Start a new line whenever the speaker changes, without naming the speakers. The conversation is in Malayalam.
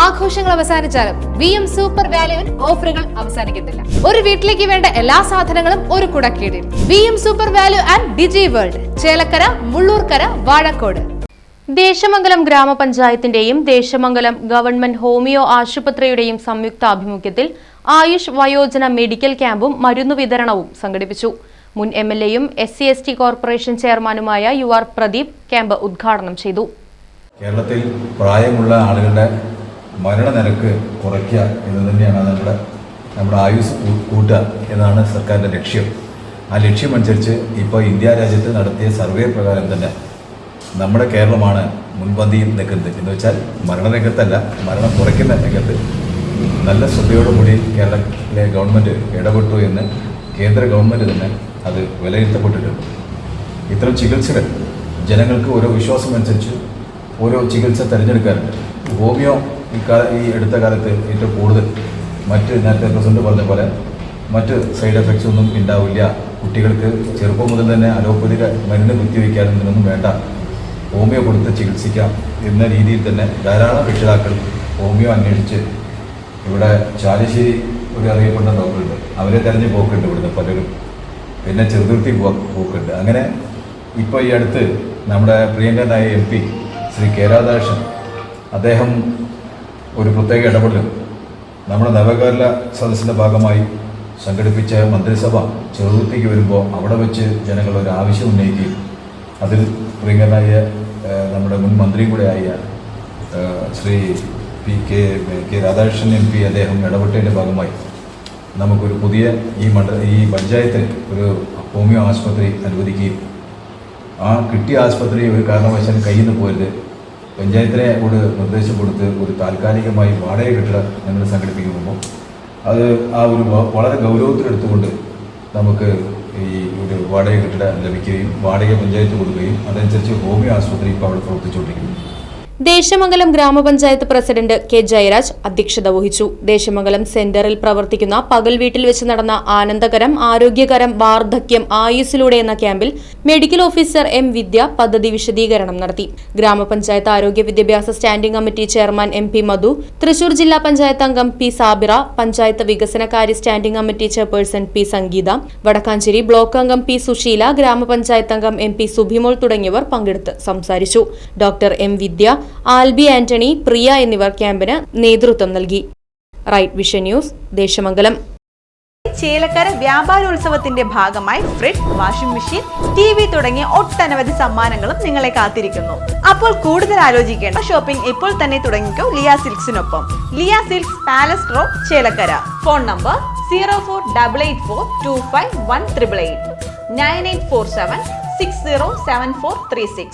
ആഘോഷങ്ങൾ അവസാനിച്ചാലും വി എം സൂപ്പർ വാല്യുവിൽ ഓഫറുകൾ അവസാനിക്കുന്നില്ല. ഒരു വീട്ടിലേക്ക് വേണ്ട എല്ലാ സാധനങ്ങളും ഒരു കുടക്കീടിൽ. V M super value and Digi World Chelakkara Mullurkara Vazhakkode.
Desamangalam ഗ്രാമപഞ്ചായത്തിന്റെയും Desamangalam government homeo ആശുപത്രിയുടെയും സംയുക്ത ആഭിമുഖ്യത്തിൽ ആയുഷ് വയോജന മെഡിക്കൽ ക്യാമ്പും മരുന്നു വിതരണവും സംഘടിപ്പിച്ചു. മുൻ എം എൽ എയും S C S T corporation ചെയർമാനുമായ യു ആർ പ്രദീപ് ക്യാമ്പ് ഉദ്ഘാടനം ചെയ്തു.
കേരളത്തിൽ പ്രായമുള്ള ആളുകളുടെ മരണനിരക്ക് കുറയ്ക്കുക എന്ന് തന്നെയാണ് നമ്മുടെ നമ്മുടെ ആയുസ് കൂട്ടുക എന്നാണ് സർക്കാരിന്റെ ലക്ഷ്യം. ആ ലക്ഷ്യമനുസരിച്ച് ഇപ്പോൾ ഇന്ത്യ രാജ്യത്ത് നടത്തിയ സർവേ പ്രകാരം തന്നെ നമ്മുടെ കേരളമാണ് മുൻപന്തിയിൽ നിൽക്കുന്നത്. എന്ന് വെച്ചാൽ മരണരംഗത്തല്ല മരണം കുറയ്ക്കുന്ന രംഗത്ത് നല്ല ശ്രദ്ധയോടുകൂടി കേരളത്തിലെ ഗവൺമെന്റ് ഇടപെട്ടു എന്ന് കേന്ദ്ര ഗവൺമെന്റ് തന്നെ അത് വിലയിരുത്തപ്പെട്ടിട്ടുണ്ട്. ഇത്തരം ചികിത്സകൾ ജനങ്ങൾക്ക് ഓരോ വിശ്വാസമനുസരിച്ച് ഓരോ ചികിത്സ തിരഞ്ഞെടുക്കാറുണ്ട്. ഹോമിയോ ഈ ഈ അടുത്ത കാലത്ത് ഏറ്റവും കൂടുതൽ മറ്റ് നേരത്തെ പ്രസിഡന്റ് പറഞ്ഞ പോലെ മറ്റ് സൈഡ് എഫക്ട്സ് ഒന്നും ഉണ്ടാവില്ല കുട്ടികൾക്ക് ചെറുപ്പം മുതൽ തന്നെ അലോപ്പതിക മരുന്ന് കുത്തിവെക്കാനും ഇതിനൊന്നും വേണ്ട. ഹോമിയോ കൊടുത്ത് ചികിത്സിക്കാം എന്ന രീതിയിൽ തന്നെ ധാരാളം രക്ഷിതാക്കൾ ഹോമിയോ അന്വേഷിച്ച് ഇവിടെ ചാലശ്ശേരി ഒരു അറിയപ്പെടുന്ന ഡോക്ടറുണ്ട്. അവരെ തെരഞ്ഞു പോക്കുണ്ട് ഇവിടുന്ന് പലരും. പിന്നെ ചെറുതുരുത്തി പോ പോക്കുണ്ട്. അങ്ങനെ ഇപ്പോൾ ഈ അടുത്ത് നമ്മുടെ പ്രിയങ്കരനായ എം പി ശ്രീ കെ അദ്ദേഹം ഒരു പ്രത്യേക ഇടപെടലും നമ്മുടെ നവകേരള സദസ്സിന്റെ ഭാഗമായി സംഘടിപ്പിച്ച മന്ത്രിസഭ ചെറുതിക്ക് വരുമ്പോൾ അവിടെ വെച്ച് ജനങ്ങൾ ഒരു ആവശ്യം ഉന്നയിക്കുകയും അതിൽ പ്രിയങ്കരനായ നമ്മുടെ മുൻ മന്ത്രിയും കൂടെ ആയ Shri P K K Radhakrishnan M P അദ്ദേഹം ഇടപെട്ടതിന്റെ ഭാഗമായി നമുക്കൊരു പുതിയ ഈ മണ്ഡല ഈ പഞ്ചായത്തിൽ ഒരു ഹോമിയോ ആശുപത്രി അനുവദിക്കുകയും ആ കിട്ടിയ ആശുപത്രി ഒരു കാരണവശാലും കയ്യിൽ നിന്ന് പോയത് പഞ്ചായത്തിനെ കൂടെ നിർദ്ദേശം കൊടുത്ത് ഒരു താൽക്കാലികമായി വാടക കെട്ടിടം ഞങ്ങൾ സംഘടിപ്പിക്കുമ്പോൾ അത് ആ ഒരു വളരെ ഗൗരവത്തിലെടുത്തുകൊണ്ട് നമുക്ക് ഈ ഒരു വാടക കെട്ടിടം ലഭിക്കുകയും വാടക പഞ്ചായത്ത് കൊടുക്കുകയും അതനുസരിച്ച് ഹോമിയോ ആശുപത്രി ഇപ്പോൾ അവിടെ പ്രവർത്തിച്ചുകൊണ്ടിരിക്കുന്നു.
ദേശമംഗലം ഗ്രാമപഞ്ചായത്ത് പ്രസിഡന്റ് കെ ജയരാജ് അധ്യക്ഷത വഹിച്ചു. ദേശമംഗലം സെന്ററിൽ പ്രവർത്തിക്കുന്ന പകൽ വീട്ടിൽ വെച്ച് നടന്ന ആനന്ദകരം ആരോഗ്യകരം വാർദ്ധക്യം ആയുസിലൂടെ എന്ന ക്യാമ്പിൽ മെഡിക്കൽ ഓഫീസർ എം വിദ്യ പദ്ധതി വിശദീകരണം നടത്തി. ഗ്രാമപഞ്ചായത്ത് ആരോഗ്യ വിദ്യാഭ്യാസ standing committee chairman M P Madhu Thrissur ജില്ലാ പഞ്ചായത്ത് അംഗം പി സാബിറ പഞ്ചായത്ത് വികസനകാര്യ standing committee chairperson P Sangeetha Vadakkanchery block അംഗം പി സുശീല ഗ്രാമപഞ്ചായത്ത് അംഗം എം പി സുഭിമോൾ തുടങ്ങിയവർ പങ്കെടുത്ത് സംസാരിച്ചു. Doctor M Vidya Alby Antony Priya എന്നിവർ ക്യാമ്പിന് നേതൃത്വം നൽകി. Right vision news Desamangalam.
Chelakkara വ്യാപാരോത്സവത്തിന്റെ ഭാഗമായി fridge washing machine T V തുടങ്ങിയ ഒട്ടനവധി സമ്മാനങ്ങളും നിങ്ങളെ കാത്തിരിക്കുന്നു. അപ്പോൾ കൂടുതൽ ആലോചിക്കേണ്ട ഷോപ്പിംഗ് ഇപ്പോൾ തന്നെ തുടങ്ങിക്കോ Liya സിൽക്സിനൊപ്പം. Liya silks palace road Chelakkara. Phone number zero four double eight four two five one triple eight. Nine eight four seven six zero seven four three six.